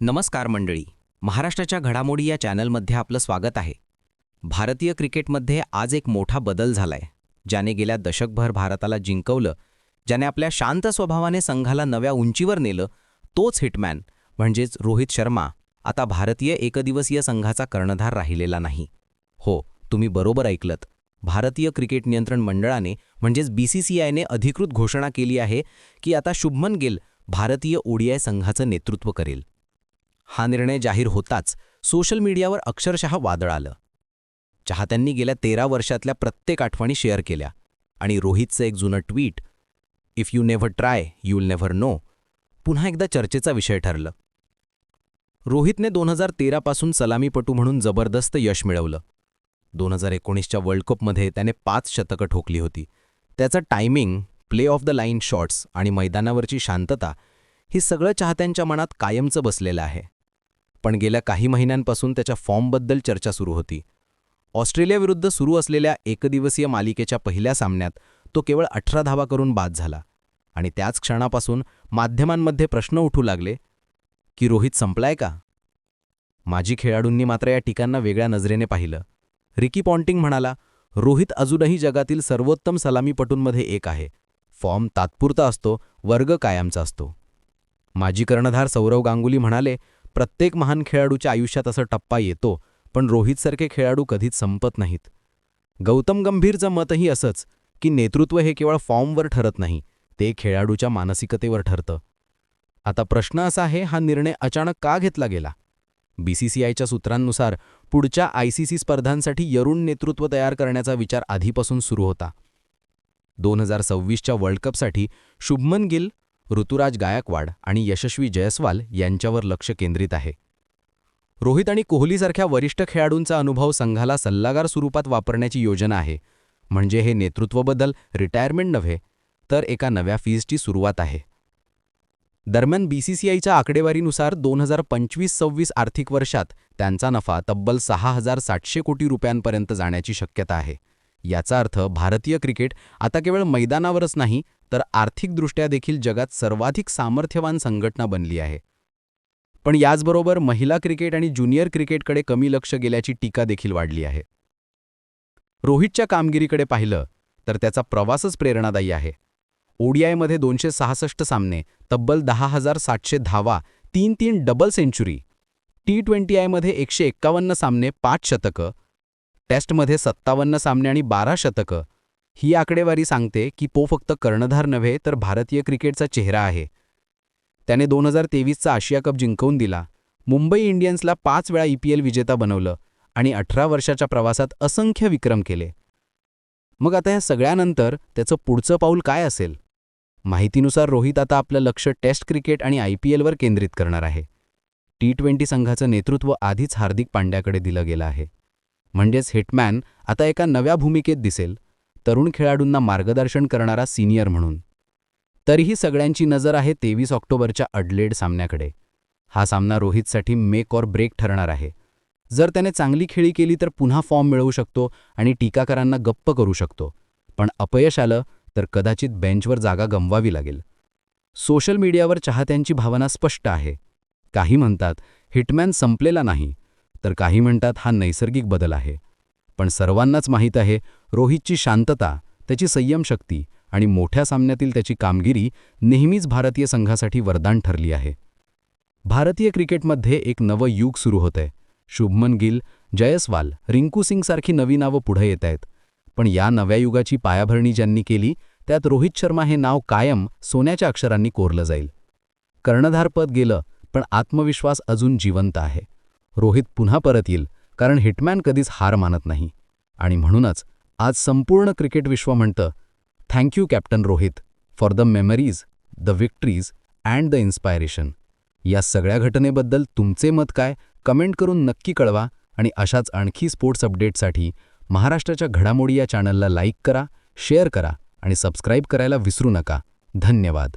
नमस्कार मंडळी. महाराष्ट्राच्या घडामोडी या चॅनलमध्ये आपलं स्वागत आहे. भारतीय क्रिकेटमध्ये आज एक मोठा बदल झालाय. ज्याने गेल्या दशकभर भारताला जिंकवलं ज्याने आपल्या शांत स्वभावाने संघाला नव्या उंचीवर नेलं तोच हिटमॅन म्हणजेच रोहित शर्मा आता भारतीय एकदिवसीय संघाचा कर्णधार राहिलेला नाही. हो तुम्ही बरोबर ऐकलत. भारतीय क्रिकेट नियंत्रण मंडळाने म्हणजेच बीसीसीआयने अधिकृत घोषणा केली आहे की आता शुभमन गिल भारतीय ओडीआय संघाचं नेतृत्व करेल. हा निर्णय जाहीर होताच सोशल मीडियावर अक्षरशः वादळ आलं. चाहत्यांनी गेल्या तेरा वर्षातल्या प्रत्येक आठवणी शेअर केल्या आणि रोहितचं एक जुनं tweet if you never try you'll never know पुन्हा एकदा चर्चेचा विषय ठरलं. रोहितने दोन हजार तेरापासून सलामीपटू म्हणून जबरदस्त यश मिळवलं. दोन हजार एकोणीसच्या वर्ल्ड कपमध्ये त्याने पाच शतकं ठोकली होती. त्याचं timing play off the line shots आणि मैदानावरची शांतता ही सगळं चाहत्यांच्या मनात कायमचं बसलेलं आहे. पण गेल्या काही महिन्यांपासून त्याच्या फॉर्मबद्दल चर्चा सुरू होती. ऑस्ट्रेलियाविरुद्ध सुरू असलेल्या एकदिवसीय मालिकेच्या पहिल्या सामन्यात तो केवळ अठरा धावा करून बाद झाला आणि त्याच क्षणापासून माध्यमांमध्ये प्रश्न उठू लागले की रोहित संपलाय का? माजी खेळाडूंनी मात्र या टीकांना वेगळ्या नजरेने पाहिलं. रिकी पॉन्टिंग म्हणाला रोहित अजूनही जगातील सर्वोत्तम सलामीपटूंमध्ये एक आहे. फॉर्म तात्पुरता असतो वर्ग कायमचा असतो. माजी कर्णधार सौरव गांगुली म्हणाले प्रत्येक महान खेळाडूच्या आयुष्यात असा टप्पा येतो पण रोहितसारखे खेळाडू कधीच संपत नाहीत. गौतम गंभीरचं मतही असंच की नेतृत्व हे केवळ फॉर्मवर ठरत नाही ते खेळाडूच्या मानसिकतेवर ठरतं. आता प्रश्न असा आहे हा निर्णय अचानक का घेतला गेला? बीसीसीआयच्या सूत्रांनुसार पुढच्या आयसीसी स्पर्धांसाठी यरुण नेतृत्व तयार करण्याचा विचार आधीपासून सुरू होता. दोन हजार सव्वीसच्या वर्ल्ड कपसाठी शुभमन गिल ऋतुराज गायकवाड आणि यशस्वी जयस्वाल यांच्यावर लक्ष केंद्रित आहे. रोहित आणि कोहलीसारख्या वरिष्ठ खेळाडूंचा अनुभव संघाला सल्लागार स्वरूपात वापरण्याची योजना आहे. म्हणजे हे नेतृत्वबद्दल रिटायरमेंट नव्हे तर एका नव्या फीजची सुरुवात आहे. दरम्यान बीसीसीआयच्या आकडेवारीनुसार दोन हजार पंचवीस सव्वीस आर्थिक वर्षात त्यांचा नफा तब्बल सहा हजार सातशे कोटी रुपयांपर्यंत जाण्याची शक्यता आहे. याचा अर्थ भारतीय क्रिकेट आता केवळ मैदानावरच नाही तर आर्थिकदृष्ट्या देखील जगात सर्वाधिक सामर्थ्यवान संघटना बनली आहे. पण याचबरोबर महिला क्रिकेट आणि ज्युनियर क्रिकेटकडे कमी लक्ष गेल्याची टीका देखील वाढली आहे. रोहितच्या कामगिरीकडे पाहिलं तर त्याचा प्रवासच प्रेरणादायी आहे. ओडीआयमध्ये दोनशे सहासष्ट सामने तब्बल दहा हजार सातशे धावा तीन तीन डबल सेंचुरी. टी ट्वेंटी आयमध्ये एकशे एक्कावन्न सामने पाच शतकं. टेस्टमध्ये सत्तावन्न सामने आणि बारा शतकं. ही आकडेवारी सांगते की पो फक्त कर्णधार नव्हे तर भारतीय क्रिकेटचा चेहरा आहे. त्याने दोन हजार तेवीसचा आशिया कप जिंकवून दिला. मुंबई इंडियन्सला पाच वेळा ईपीएल विजेता बनवलं आणि अठरा वर्षाच्या प्रवासात असंख्य विक्रम केले. मग आता या सगळ्यानंतर त्याचं पुढचं पाऊल काय असेल? माहितीनुसार रोहित आता आपलं लक्ष टेस्ट क्रिकेट आणि आय पी एलवर केंद्रित करणार आहे. टी ट्वेंटी संघाचं नेतृत्व आधीच हार्दिक पांड्याकडे दिलं गेलं आहे. म्हणजेच हिटमॅन आता एका नव्या भूमिकेत दिसेल. तरुण खेळाडूंना मार्गदर्शन करणारा सिनियर म्हणून. तरीही सगळ्यांची नजर आहे तेवीस ऑक्टोबरच्या अडलेड सामन्याकडे. हा सामना रोहितसाठी मेक ऑर ब्रेक ठरणार आहे. जर त्याने चांगली खेळी केली तर पुन्हा फॉर्म मिळवू शकतो आणि टीकाकारांना गप्प करू शकतो. पण अपयश आलं तर कदाचित बेंचवर जागा गमवावी लागेल. सोशल मीडियावर चाहत्यांची भावना स्पष्ट आहे. काही म्हणतात हिटमॅन संपलेला नाही. तर काही म्हणतात हा नैसर्गिक बदल आहे. पण सर्वांनाच माहीत आहे रोहितची शांतता त्याची संयमशक्ती आणि मोठ्या सामन्यातील त्याची कामगिरी नेहमीच भारतीय संघासाठी वरदान ठरली आहे. भारतीय क्रिकेटमध्ये एक नवं युग सुरू होतंय. शुभमन गिल जयस्वाल रिंकू सिंगसारखी नवी नावं पुढे येत आहेत. पण या नव्या युगाची पायाभरणी ज्यांनी केली त्यात रोहित शर्मा हे नाव कायम सोन्याच्या अक्षरांनी कोरलं जाईल. कर्णधारपद गेलं पण आत्मविश्वास अजून जिवंत आहे. रोहित पुन्हा परत येईल कारण हिटमॅन कधीच हार मानत नाही. आणि म्हणूनच आज संपूर्ण क्रिकेट विश्व म्हणतं thank you captain Rohit for the memories the victories and the inspiration या सगळ्या घटनेबद्दल तुमचे मत काय कमेंट करून नक्की कळवा आणि अशाच आणखी स्पोर्ट्स अपडेटसाठी महाराष्ट्राच्या घडामोडी या चॅनलला लाईक करा शेअर करा आणि सबस्क्राईब करायला विसरू नका. धन्यवाद.